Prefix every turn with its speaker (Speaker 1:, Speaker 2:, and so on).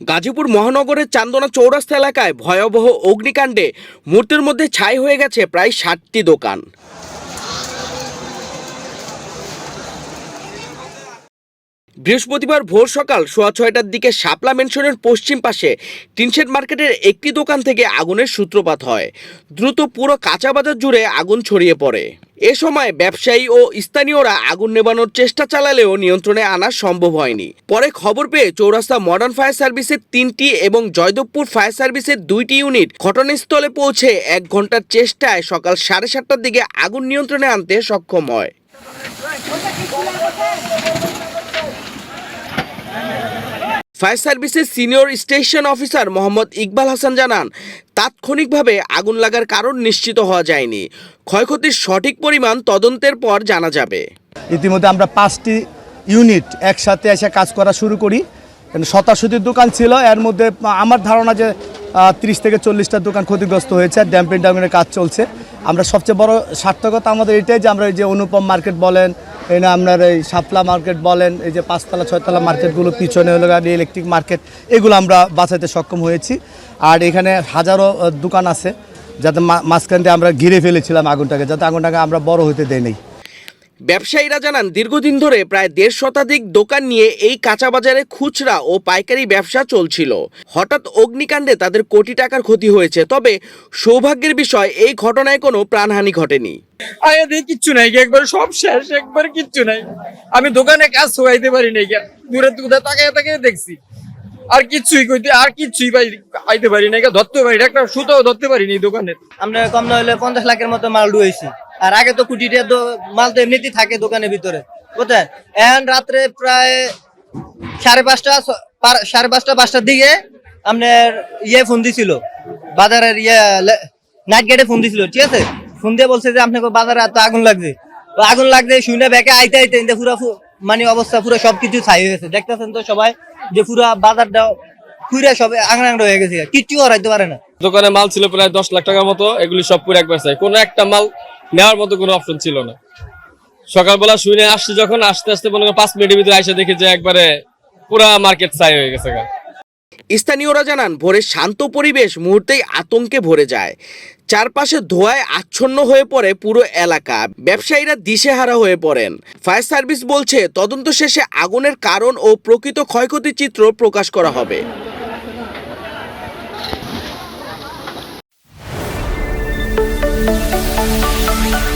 Speaker 1: গাজীপুর মহানগরের চান্দনা চৌরাস্তা এলাকায় ভয়াবহ অগ্নিকাণ্ডে মুহূর্তের মধ্যে ছাই হয়ে গেছে প্রায় ষাটটি দোকান। বৃহস্পতিবার ভোর সকাল সোয়া ছয়টার দিকে শাপলা মেনশনের পশ্চিম পাশে টিনশেড মার্কেটের একটি দোকান থেকে আগুনের সূত্রপাত হয়। দ্রুত পুরো কাঁচা বাজার জুড়ে আগুন ছড়িয়ে পড়ে। এ সময় ব্যবসায়ী ও স্থানীয়রা আগুন নেবানোর চেষ্টা চালালেও নিয়ন্ত্রণে আনা সম্ভব হয়নি। পরে খবর পেয়ে চৌরাস্তা মডার্ন ফায়ার সার্ভিসের তিনটি এবং জয়দেবপুর ফায়ার সার্ভিসের দুইটি ইউনিট ঘটনাস্থলে পৌঁছে এক ঘণ্টার চেষ্টায় সকাল সাড়ে সাতটার দিকে আগুন নিয়ন্ত্রণে আনতে সক্ষম হয়। ফায়ার সার্ভিসের senior station officer Mohammad Iqbal Hasan জানান, তাৎক্ষণিকভাবে আগুন লাগার কারণ নিশ্চিত হওয়া যায়নি। ক্ষয়ক্ষতির সঠিক পরিমাণ তদন্তের পর জানা যাবে।
Speaker 2: ইতিমধ্যে আমরা পাঁচটি ইউনিট একসাথে এসে কাজ করা শুরু করি। শতাশতির দোকান ছিল, এর মধ্যে আমার ধারণা যে তিরিশ থেকে চল্লিশটা দোকান ক্ষতিগ্রস্ত হয়েছে ড্যাম্পিং ডাউনের কাজ চলছে। আমরা সবচেয়ে বড় সার্থকতা আমাদের এটাই যে, আমরা এই যে অনুপম মার্কেট বলেন এই না আপনার এই সাপলা মার্কেট বলেন, এই যে পাঁচতলা, ছয়তলা মার্কেটগুলো, পিছনে হলো ইলেকট্রিক মার্কেট এগুলো আমরা বাঁচাতে সক্ষম হয়েছি। আর এখানে হাজারো দোকান আছে, যাতে মাঝখান দিয়ে আমরা ঘিরে ফেলেছিলাম আগুনটাকে, যাতে আগুনটাকে আমরা বড় হতে দেয় নাই।
Speaker 1: ব্যবসায়ীরা জানান দীর্ঘদিন ধরে প্রায় দেড় শতাধিক দোকান নিয়ে এই কাঁচা বাজারে খুচরা ও পাইকারি ব্যবসা চলছিল। হঠাৎ অগ্নিকাণ্ডে তাদের কোটি টাকার ক্ষতি হয়েছে। তবে সৌভাগ্যের বিষয় এই ঘটনায় কোনো প্রাণহানি ঘটেনি।
Speaker 3: আগে কিচ্ছু নাই একবার সব শেষ একবার কিচ্ছু নাই। আমি দোকানে কাজ শোয়াইতে পারি নাই গিয়া। দূরে দূরে তাকায় তাকায় দেখছি। আর কিচ্ছুই কইতে আর কিচ্ছুই পাই আইতে পারি নাই গিয়া, ধরতে পারি না, একটা সুতাও ধরতে পারিনি দোকানে।
Speaker 4: আমরা কম না হলে পঞ্চাশ লাখের মতো মাল ডুয়েছি আর আগে তো কোটি টাকা দো- মাল তো এমনিতেই থাকে দোকানের ভিতরে। বুঝলেন এখন রাত্রে প্রায় সাড়ে পাঁচটা সাড়ে পাঁচটা, পাঁচটার দিকে আপনার ইয়ে ফোন দিছিল। বাজারের ইয়ে নাইট গেটে ফোন দিছিল, ঠিক আছে? ফোন দিয়ে বলছে যে, আপনাকে বাজারে এত আগুন লাগছে। তো আগুন লাগছে, শুনে ব্যাকে আইতে আইতে ইন্দে পুরো মানে অবস্থা পুরো সবকিছু ছাই হয়ে গেছে। দেখতেছেন তো সবাই যে পুরো বাজারটা পুরা সব আংড়া হয়ে গেছে। কিচ্ছু করাইতে পারে না।
Speaker 3: দোকানে মাল ছিল প্রায় দশ লাখ টাকার মতো, এগুলি সব পুরো একবার চাই কোনো একটা মাল নেওয়ার মতো কোনো অপশন ছিল না। সকালবেলা শুনে আসছে যখন, আস্তে আস্তে মনে করেন পাঁচ মিনিটের ভিতরে এসে দেখি যে একবারে পুরা মার্কেট ছাই হয়ে গেছে।
Speaker 1: স্থানীয়রা জানান ভোরের শান্ত পরিবেশ মুহূর্তেই আতঙ্কে ভরে যায়। চারপাশে ধোঁয়ায় আচ্ছন্ন হয়ে পড়ে পুরো এলাকা। ব্যবসায়ীরা দিশেহারা হয়ে পড়েন। ফায়ার সার্ভিস বলছে, তদন্ত শেষে আগুনের কারণ ও প্রকৃত ক্ষয়ক্ষতির চিত্র প্রকাশ করা হবে। Bye.